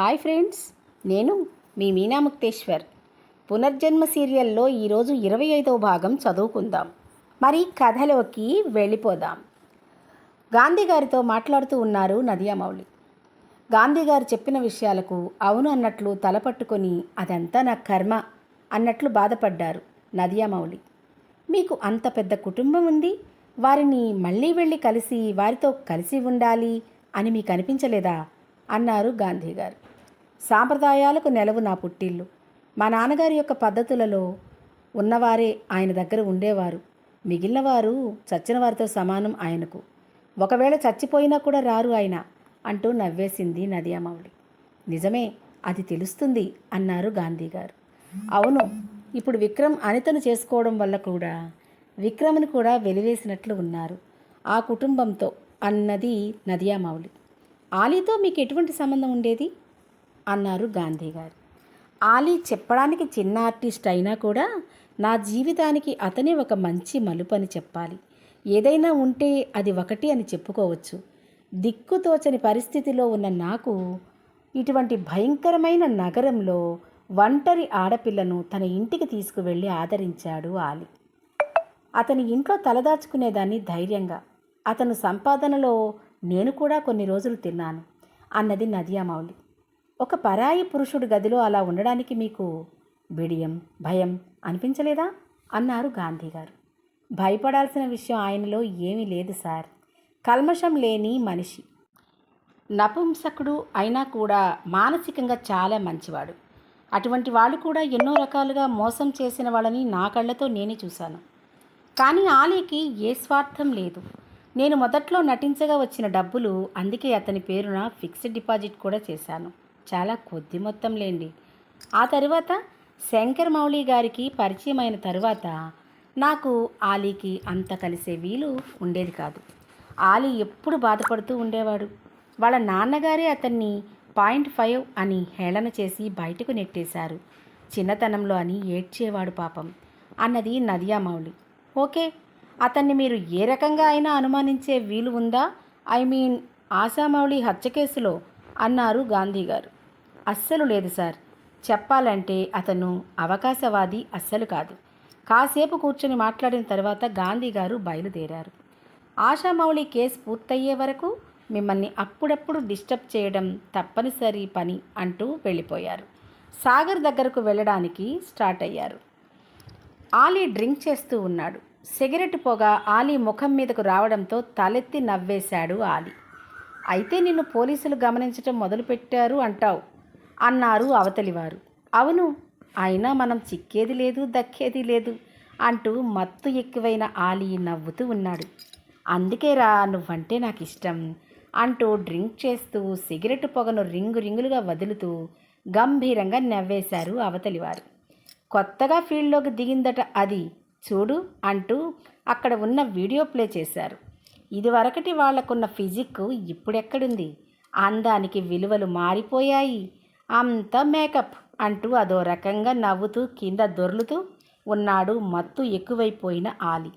Hi friends నేను మీ మీనా ముక్తేశ్వర్. పునర్జన్మ సీరియల్లో ఈరోజు ఇరవై ఐదవ భాగం చదువుకుందాం. మరి కథలోకి వెళ్ళిపోదాం. గాంధీ గారితో మాట్లాడుతూ ఉన్నారు నదియామౌళి గాంధీ గారు చెప్పిన విషయాలకు అవును అన్నట్లు తలపట్టుకొని అదంతా నా కర్మ అన్నట్లు బాధపడ్డారు నదియామౌళి మీకు అంత పెద్ద కుటుంబం ఉంది వారిని మళ్ళీ వెళ్ళి కలిసి వారితో కలిసి ఉండాలి అని మీకు అనిపించలేదా? అన్నారు గాంధీ గారు. సాంప్రదాయాలకు నెలవు నా పుట్టిల్లు. మా నాన్నగారి యొక్క పద్ధతులలో ఉన్నవారే ఆయన దగ్గర ఉండేవారు. మిగిలిన వారు చచ్చిన వారితో సమానం ఆయనకు. ఒకవేళ చచ్చిపోయినా కూడా రారు ఆయన అంటూ నవ్వేసింది నదియామౌళి నిజమే అది తెలుస్తుంది అన్నారు గాంధీ గారు అవును ఇప్పుడు విక్రమ్ అనితను చేసుకోవడం వల్ల కూడా విక్రమ్ను కూడా వెలివేసినట్లు ఉన్నారు ఆ కుటుంబంతో అన్నది నదియామౌళి ఆలీతో మీకు ఎటువంటి సంబంధం ఉండేది? అన్నారు గాంధీ గారు. ఆలీ చెప్పడానికి చిన్న ఆర్టిస్ట్ అయినా కూడా నా జీవితానికి అతనే ఒక మంచి మలుపు అని చెప్పాలి. ఏదైనా ఉంటే అది ఒకటి అని చెప్పుకోవచ్చు. దిక్కుతోచని పరిస్థితిలో ఉన్న నాకు ఇటువంటి భయంకరమైన నగరంలో ఒంటరి ఆడపిల్లను తన ఇంటికి తీసుకువెళ్ళి ఆదరించాడు ఆలి. అతని ఇంట్లో తలదాచుకునేదాన్ని ధైర్యంగా. అతను సంపాదనలో నేను కూడా కొన్ని రోజులు తిన్నాను అన్నది నదియామౌలి ఒక పరాయి పురుషుడి గదిలో అలా ఉండడానికి మీకు బిడియం భయం అనిపించలేదా? అన్నారు గాంధీ గారు భయపడాల్సిన విషయం ఆయనలో ఏమీ లేదు సార్. కల్మషం లేని మనిషి. నపుంసకుడు అయినా కూడా మానసికంగా చాలా మంచివాడు. అటువంటి వాళ్ళు కూడా ఎన్నో రకాలుగా మోసం చేసిన వాళ్ళని నా కళ్ళతో నేనే చూశాను. కానీ ఆలీకి ఏ స్వార్థం లేదు. నేను మొదట్లో నటించగా వచ్చిన డబ్బులు అందుకే అతని పేరున ఫిక్స్డ్ డిపాజిట్ కూడా చేశాను. చాలా కొద్ది మొత్తం లేండి ఆ తరువాత శంకర్ మౌళి గారికి పరిచయం అయిన తరువాత నాకు ఆలీకి అంత కలిసే వీలు ఉండేది కాదు. ఆలీ ఎప్పుడు బాధపడుతూ ఉండేవాడు. వాళ్ళ నాన్నగారే అతన్ని పాయింట్ ఫైవ్ అని హేళన చేసి బయటకు నెట్టేశారు. చిన్నతనంలో అని ఏడ్చేవాడు పాపం. అన్నది నదియా మౌళి. ఓకే అతన్ని మీరు ఏ రకంగా అయినా అనుమానించే వీలు ఉందా? ఐ మీన్ ఆశామౌళి హత్య కేసులో? అన్నారు గాంధీ గారు. అస్సలు లేదు సార్. చెప్పాలంటే అతను అవకాశవాది అస్సలు కాదు. కాసేపు కూర్చొని మాట్లాడిన తర్వాత గాంధీ గారు బయలుదేరారు. ఆశామౌళి కేసు పూర్తయ్యే వరకు మిమ్మల్ని అప్పుడప్పుడు డిస్టర్బ్ చేయడం తప్పనిసరి పని అంటూ వెళ్ళిపోయారు. సాగర్ దగ్గరకు వెళ్ళడానికి స్టార్ట్ అయ్యారు. ఆలీ డ్రింక్ చేస్తూ ఉన్నాడు. సిగరెట్ పొగ ఆలీ ముఖం మీదకు రావడంతో తలెత్తి నవ్వేశాడు ఆలీ. అయితే నిన్ను పోలీసులు గమనించటం మొదలుపెట్టారు అంటావు. అన్నారు అవతలివారు. అవును అయినా మనం చిక్కేది లేదు దక్కేది లేదు అంటూ మత్తు ఎక్కువైన ఆలీ నవ్వుతూ ఉన్నాడు. అందుకేరా నువ్వంటే నాకు ఇష్టం అంటూ డ్రింక్ చేస్తూ సిగరెట్ పొగను రింగు రింగులుగా వదులుతూ గంభీరంగా నవ్వేశారు అవతలివారు. కొత్తగా ఫీల్డ్లోకి దిగిందట అది చూడు అంటూ అక్కడ ఉన్న వీడియో ప్లే చేశారు. ఇదివరకటి వాళ్ళకున్న ఫిజిక్ ఇప్పుడెక్కడుంది? అందానికి విలువలు మారిపోయాయి. అంత మేకప్ అంటూ అదో రకంగా నవ్వుతూ కింద దొర్లుతూ ఉన్నాడు మత్తు ఎక్కువైపోయిన ఆలి.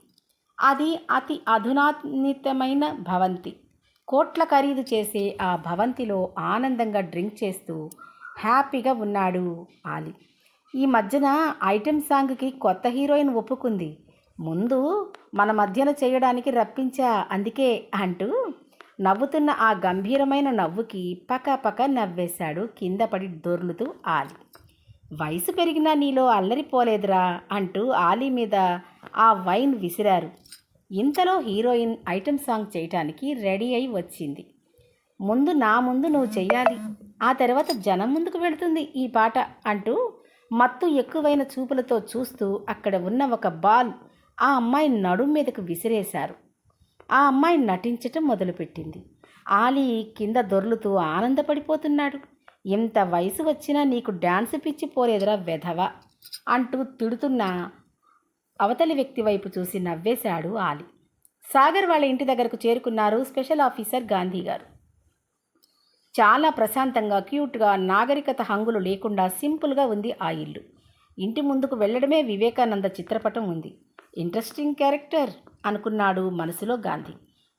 అది అతి అధునాతమైన భవంతి. కోట్ల ఖరీదు చేసే ఆ భవంతిలో ఆనందంగా డ్రింక్ చేస్తూ హ్యాపీగా ఉన్నాడు ఆలి. ఈ మధ్యన ఐటెం సాంగ్కి కొత్త హీరోయిన్ ఒప్పుకుంది. ముందు మన మధ్యన చేయడానికి రప్పించా అందుకే అంటూ నవ్వుతున్న ఆ గంభీరమైన నవ్వుకి పక నవ్వేశాడు కింద పడి దొర్లుతూ ఆలి. వయసు పెరిగినా నీలో అల్లరిపోలేదురా అంటూ ఆలీ మీద ఆ వైన్ విసిరారు. ఇంతలో హీరోయిన్ ఐటెం సాంగ్ చేయటానికి రెడీ అయి వచ్చింది. ముందు నా ముందు నువ్వు చెయ్యాలి ఆ తర్వాత జనం ముందుకు వెళుతుంది ఈ పాట అంటూ మత్తు ఎక్కువైన చూపులతో చూస్తూ అక్కడ ఉన్న ఒక బాల్ ఆ అమ్మాయి నడుం మీదకు విసిరేశారు. ఆ అమ్మాయి నటించటం మొదలుపెట్టింది. ఆలీ కింద దొర్లుతూ ఆనందపడిపోతున్నాడు. ఎంత వయసు వచ్చినా నీకు డాన్స్ పిచ్చి పోలేదురా వెధవ అంటూ తిడుతున్న అవతలి వ్యక్తి వైపు చూసి నవ్వేశాడు ఆలి. సాగర్ వాళ్ళ ఇంటి దగ్గరకు చేరుకున్నారు స్పెషల్ ఆఫీసర్ గాంధీ గారు. చాలా ప్రశాంతంగా క్యూట్గా నాగరికత హంగులు లేకుండా సింపుల్గా ఉంది ఆ ఇల్లు. ఇంటి ముందుకు వెళ్ళడమే వివేకానంద చిత్రపటం ఉంది. Interesting character. అనుకున్నాడు మనసులో గాంధీ.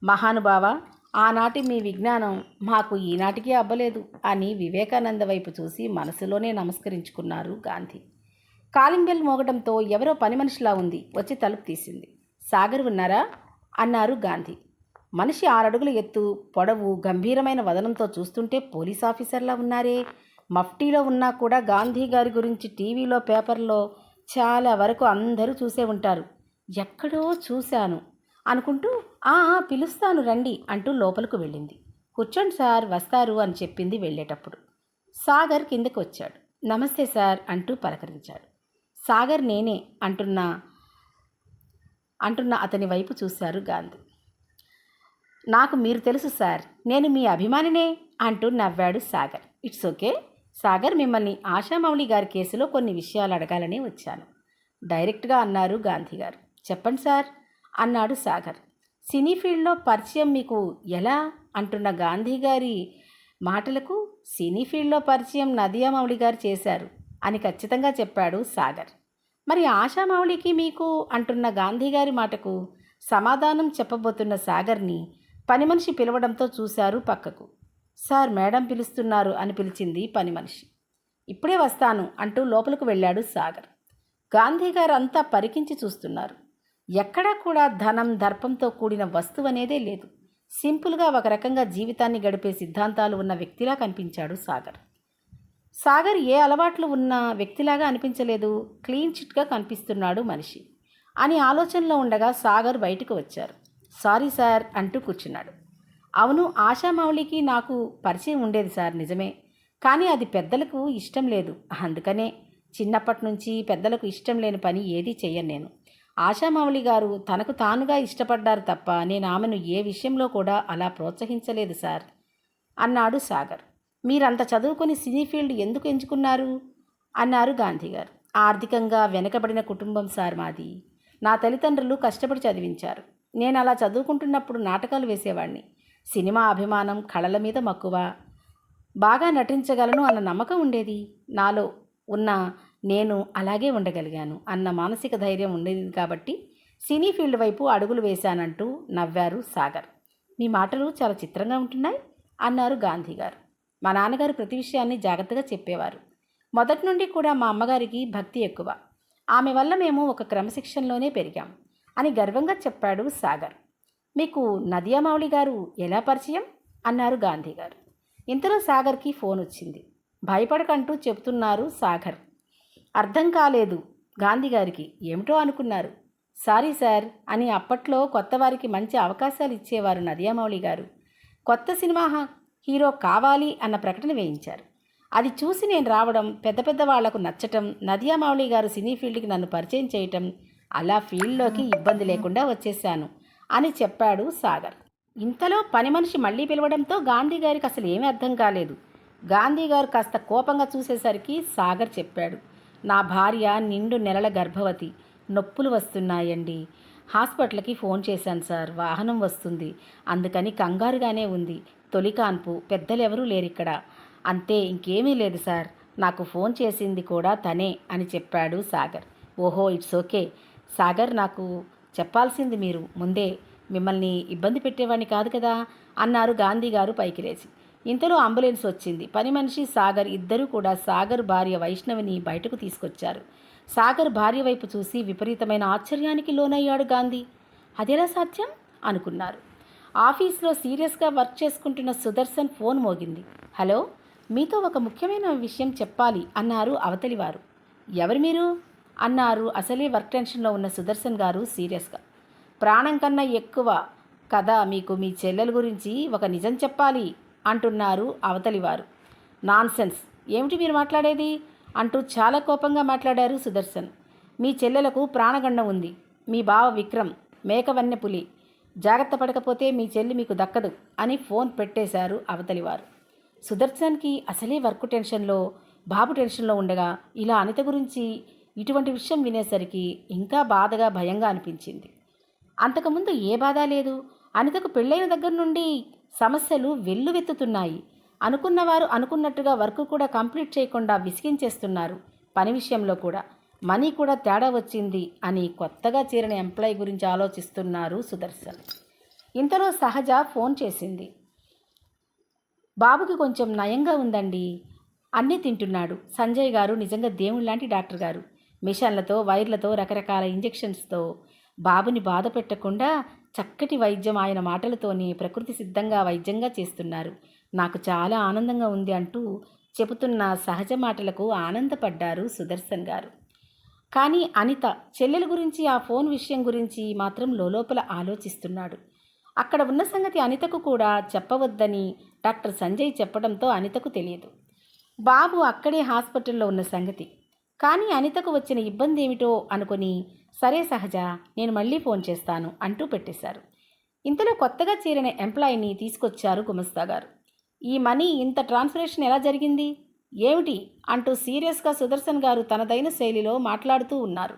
మహానుభావ ఆనాటి మీ విజ్ఞానం మాకు ఈనాటికి అబ్బలేదు అని వివేకానంద వైపు చూసి మనసులోనే నమస్కరించుకున్నారు గాంధీ. కాలింగ్ బెల్ మోగడంతో ఎవరో పని మనిషిలా ఉంది వచ్చి తలుపు తీసింది. సాగర్ ఉన్నారా? అన్నారు గాంధీ. మనిషి ఆరడుగుల ఎత్తు పొడవు గంభీరమైన వదనంతో చూస్తుంటే పోలీస్ ఆఫీసర్లా ఉన్నారే. మఫ్టీలో ఉన్నా కూడా గాంధీ గారి గురించి టీవీలో పేపర్లో చాలా వరకు అందరూ చూసే ఉంటారు. ఎక్కడో చూశాను అనుకుంటూ "ఆ, పిలుస్తాను రండి అంటూ లోపలికి వెళ్ళింది. కూర్చోండి సార్ వస్తారు అని చెప్పింది వెళ్ళేటప్పుడు. సాగర్ కిందకు వచ్చాడు. నమస్తే సార్ అంటూ పలకరించాడు. సాగర్ నేనే అంటున్నా అంటున్న అతని వైపు చూశారు గాంధీ. నాకు మీరు తెలుసు సార్ నేను మీ అభిమానినే అంటూ నవ్వాడు సాగర్. It's okay. సాగర్ మిమ్మల్ని ఆశామౌళి గారి కేసులో కొన్ని విషయాలు అడగాలని వచ్చాను డైరెక్ట్గా అన్నారు గాంధీ గారు చెప్పండి సార్ అన్నాడు సాగర్. సినీ ఫీల్డ్లో పరిచయం మీకు ఎలా? అంటున్న గాంధీ గారి మాటలకు సినీ ఫీల్డ్లో పరిచయం నదియామౌళి గారు చేశారు అని ఖచ్చితంగా చెప్పాడు సాగర్. మరి ఆశామౌళికి మీకు అంటున్న గాంధీ గారి మాటకు సమాధానం చెప్పబోతున్న సాగర్ని పని మనిషి పిలవడంతో చూశారు పక్కకు. సార్ మేడం పిలుస్తున్నారు అని పిలిచింది పని మనిషి. ఇప్పుడే వస్తాను అంటూ లోపలికి వెళ్ళాడు సాగర్. గాంధీ గారు అంతా పరికించి చూస్తున్నారు. ఎక్కడా కూడా ధనం దర్పంతో కూడిన వస్తువు అనేదే లేదు. సింపుల్గా ఒక రకంగా జీవితాన్ని గడిపే సిద్ధాంతాలు ఉన్న వ్యక్తిలా కనిపించాడు సాగర్. సాగర్ ఏ అలవాట్లు ఉన్న వ్యక్తిలాగా అనిపించలేదు. క్లీన్ చిట్గా కనిపిస్తున్నాడు మనిషి. అని ఆలోచనలో ఉండగా సాగర్ బయటకు వచ్చారు. సారీ సార్ అంటూ కూర్చున్నాడు. అవును ఆశామౌళికి నాకు పరిచయం ఉండేది సార్ నిజమే. కానీ అది పెద్దలకు ఇష్టం లేదు. అందుకనే చిన్నప్పటి నుంచి పెద్దలకు ఇష్టం లేని పని ఏదీ చెయ్యను నేను. ఆశామౌళి గారు తనకు తానుగా ఇష్టపడ్డారు తప్ప నేను ఆమెను ఏ విషయంలో కూడా అలా ప్రోత్సహించలేదు సార్ అన్నాడు సాగర్. మీరంత చదువుకొని సినీ ఫీల్డ్ ఎందుకు ఎంచుకున్నారు? అన్నారు గాంధీ గారు ఆర్థికంగా వెనకబడిన కుటుంబం సార్ మాది. నా తల్లిదండ్రులు కష్టపడి చదివించారు. నేను అలా చదువుకుంటున్నప్పుడు నాటకాలు వేసేవాడిని సినిమా అభిమానం కళల మీద మక్కువ. బాగా నటించగలను అన్న నమ్మకం ఉండేది. నాలో ఉన్న నేను అలాగే ఉండగలిగాను అన్న మానసిక ధైర్యం ఉండేది కాబట్టి సినీ ఫీల్డ్ వైపు అడుగులు వేశానంటూ నవ్వారు సాగర్. మీ మాటలు చాలా చిత్రంగా ఉంటున్నాయి అన్నారు గాంధీ గారు. మా నాన్నగారు ప్రతి విషయాన్ని జాగ్రత్తగా చెప్పేవారు. మొదటి నుండి కూడా మా అమ్మగారికి భక్తి ఎక్కువ. ఆమె వల్ల మేము ఒక క్రమశిక్షణలోనే పెరిగాం అని గర్వంగా చెప్పాడు సాగర్. మీకు నదియామౌళి గారు ఎలా పరిచయం? అన్నారు గాంధీ గారు. ఇంతలో సాగర్కి ఫోన్ వచ్చింది. భయపడకంటూ చెబుతున్నారు సాగర్. అర్థం కాలేదు గాంధీగారికి ఏమిటో అనుకున్నారు. సారీ సార్ అని అప్పట్లో కొత్తవారికి మంచి అవకాశాలు ఇచ్చేవారు నదియామౌళి గారు. కొత్త సినిమా హీరో కావాలి అన్న ప్రకటన వేయించారు. అది చూసి నేను రావడం పెద్ద పెద్ద వాళ్ళకు నచ్చటం నదియామౌళి గారు సినీ ఫీల్డ్కి నన్ను పరిచయం చేయటం అలా ఫీల్డ్లోకి ఇబ్బంది లేకుండా వచ్చేసాను అని చెప్పాడు సాగర్. ఇంతలో పని మనిషి మళ్ళీ పిలవడంతో గాంధీ గారికి అసలు ఏమీ అర్థం కాలేదు. గాంధీ గారు కాస్త కోపంగా చూసేసరికి సాగర్ చెప్పాడు. నా భార్య నిండు నెలల గర్భవతి. నొప్పులు వస్తున్నాయండి. హాస్పిటల్కి ఫోన్ చేశాను సార్. వాహనం వస్తుంది. అందుకని కంగారుగానే ఉంది. తొలి కాన్పు. పెద్దలెవరూ లేరిక్కడ. అంతే ఇంకేమీ లేదు సార్. నాకు ఫోన్ చేసింది కూడా తనే అని చెప్పాడు సాగర్. ఓహో ఇట్స్ ఓకే. సాగర్ నాకు చెప్పాల్సింది మీరు ముందే. మిమ్మల్ని ఇబ్బంది పెట్టేవాడిని కాదు కదా అన్నారు గాంధీ గారు పైకి లేచి. ఇంతలో అంబులెన్స్ వచ్చింది. పని మనిషి సాగర్ ఇద్దరూ కూడా సాగర్ భార్య వైష్ణవిని బయటకు తీసుకొచ్చారు. సాగర్ భార్య వైపు చూసి విపరీతమైన ఆశ్చర్యానికి లోనయ్యాడు గాంధీ. అదెలా సాధ్యం? అనుకున్నారు. ఆఫీస్లో సీరియస్గా వర్క్ చేసుకుంటున్న సుదర్శన్ ఫోన్ మోగింది. హలో మీతో ఒక ముఖ్యమైన విషయం చెప్పాలి అన్నారు అవతలివారు. ఎవరు మీరు? అన్నారు అసలే వర్క్ టెన్షన్లో ఉన్న సుదర్శన్ గారు సీరియస్గా. ప్రాణం కన్నా ఎక్కువ కదా మీకు మీ చెల్లెల గురించి ఒక నిజం చెప్పాలి? అంటున్నారు అవతలివారు. నాన్సెన్స్. ఏమిటి మీరు మాట్లాడేది? అంటూ చాలా కోపంగా మాట్లాడారు సుదర్శన్. మీ చెల్లెలకు ప్రాణగండం ఉంది. మీ బావ విక్రమ్ మేకవన్నె పులి. జాగ్రత్త పడకపోతే మీ చెల్లి మీకు దక్కదు అని ఫోన్ పెట్టేశారు అవతలివారు. సుదర్శన్కి అసలే వర్క్ టెన్షన్లో బాబు టెన్షన్లో ఉండగా ఇలా అనిత గురించి ఇటువంటి విషయం వినేసరికి ఇంకా బాధగా భయంగా అనిపించింది. అంతకుముందు ఏ బాధ లేదు. అనితకు పెళ్ళైన దగ్గర నుండి సమస్యలు వెల్లువెత్తుతున్నాయి. అనుకున్నవారు అనుకున్నట్టుగా వర్క్ కూడా కంప్లీట్ చేయకుండా విసిగించేస్తున్నారు. పని విషయంలో కూడా. మనీ కూడా తేడా వచ్చింది అని కొత్తగా చేరిన ఎంప్లాయీ గురించి ఆలోచిస్తున్నారు సుదర్శన్. ఇంతలో సహజ ఫోన్ చేసింది. బాబుకి కొంచెం నయంగా ఉందండి. అన్నీ తింటున్నాడు. సంజయ్ గారు నిజంగా దేవుడు లాంటి డాక్టర్ గారు. మిషన్లతో వైర్లతో రకరకాల ఇంజెక్షన్స్తో బాబుని బాధ పెట్టకుండా చక్కటి వైద్యం ఆయన మాటలతోనే ప్రకృతి సిద్ధంగా వైద్యంగా చేస్తున్నారు. నాకు చాలా ఆనందంగా ఉంది అంటూ చెబుతున్న సహజ మాటలకు ఆనందపడ్డారు సుదర్శన్ గారు. కానీ అనిత చెల్లెల గురించి ఆ ఫోన్ విషయం గురించి మాత్రం లోలోపల ఆలోచిస్తున్నాడు. అక్కడ ఉన్న సంగతి అనితకు కూడా చెప్పవద్దని డాక్టర్ సంజయ్ చెప్పడంతో అనితకు తెలియదు. బాబు అక్కడే హాస్పిటల్లో ఉన్న సంగతి. కానీ అనితకు వచ్చిన ఇబ్బంది ఏమిటో అనుకొని సరే సహజ నేను మళ్ళీ ఫోన్ చేస్తాను అంటూ పెట్టేశారు. ఇంతలో కొత్తగా చేరిన ఎంప్లాయీని తీసుకొచ్చారు గుమస్తా గారు. ఈ మనీ ఇంత ట్రాన్స్ఫరేషన్ ఎలా జరిగింది? ఏమిటి? అంటూ సీరియస్గా సుదర్శన్ గారు తనదైన శైలిలో మాట్లాడుతూ ఉన్నారు.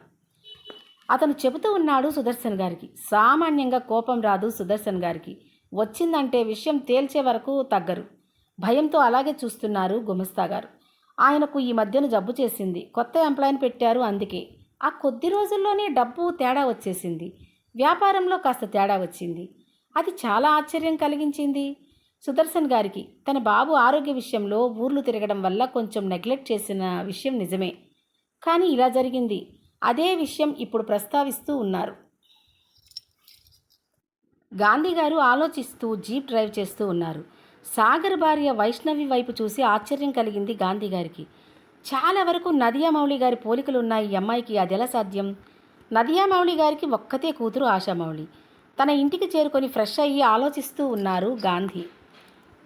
అతను చెబుతూ ఉన్నాడు సుదర్శన్ గారికి. సామాన్యంగా కోపం రాదు సుదర్శన్ గారికి. వచ్చిందంటే విషయం తేల్చే వరకు తగ్గరు. భయంతో అలాగే చూస్తున్నారు గుమస్తా గారు. ఆయనకు ఈ మధ్యన జబ్బు చేసింది. కొత్త ఎంప్లాయీని పెట్టారు అందుకే. ఆ కొద్ది రోజుల్లోనే డబ్బు తేడా వచ్చేసింది. వ్యాపారంలో కాస్త తేడా వచ్చింది. అది చాలా ఆశ్చర్యం కలిగించింది. సుదర్శన్ గారికి తన బాబు ఆరోగ్య విషయంలో ఊర్లు తిరగడం వల్ల కొంచెం నెగ్లెక్ట్ చేసిన విషయం నిజమే. కానీ ఇలా జరిగింది. అదే విషయం ఇప్పుడు ప్రస్తావిస్తూ ఉన్నారు. గాంధీ గారు ఆలోచిస్తూ జీప్ డ్రైవ్ చేస్తూ ఉన్నారు. సాగర్ భార్య వైష్ణవి వైపు చూసి ఆశ్చర్యం కలిగింది గాంధీ గారికి. చాలా వరకు నదియామౌళి గారి పోలికలు ఉన్నాయి ఈ అమ్మాయికి. అది ఎలా సాధ్యం? నదియామౌళి గారికి ఒక్కతే కూతురు ఆశామౌళి తన ఇంటికి చేరుకొని ఫ్రెష్ అయ్యి ఆలోచిస్తూ ఉన్నారు గాంధీ.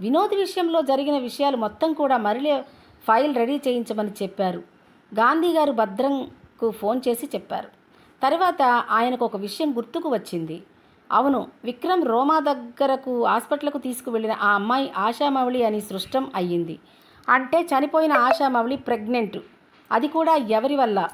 వినోద్ విషయంలో జరిగిన విషయాలు మొత్తం కూడా మరలే ఫైల్ రెడీ చేయించమని చెప్పారు. గాంధీ గారు భద్రంకు ఫోన్ చేసి చెప్పారు. తర్వాత ఆయనకు ఒక విషయం గుర్తుకు వచ్చింది. అవును విక్రమ్ రోమా దగ్గరకు హాస్పిటల్కు తీసుకువెళ్ళిన ఆ అమ్మాయి ఆశామౌళి అని సృష్టం అయ్యింది. అంటే చనిపోయిన ఆశామౌళి ప్రెగ్నెంట్. అది కూడా ఎవరి వల్ల?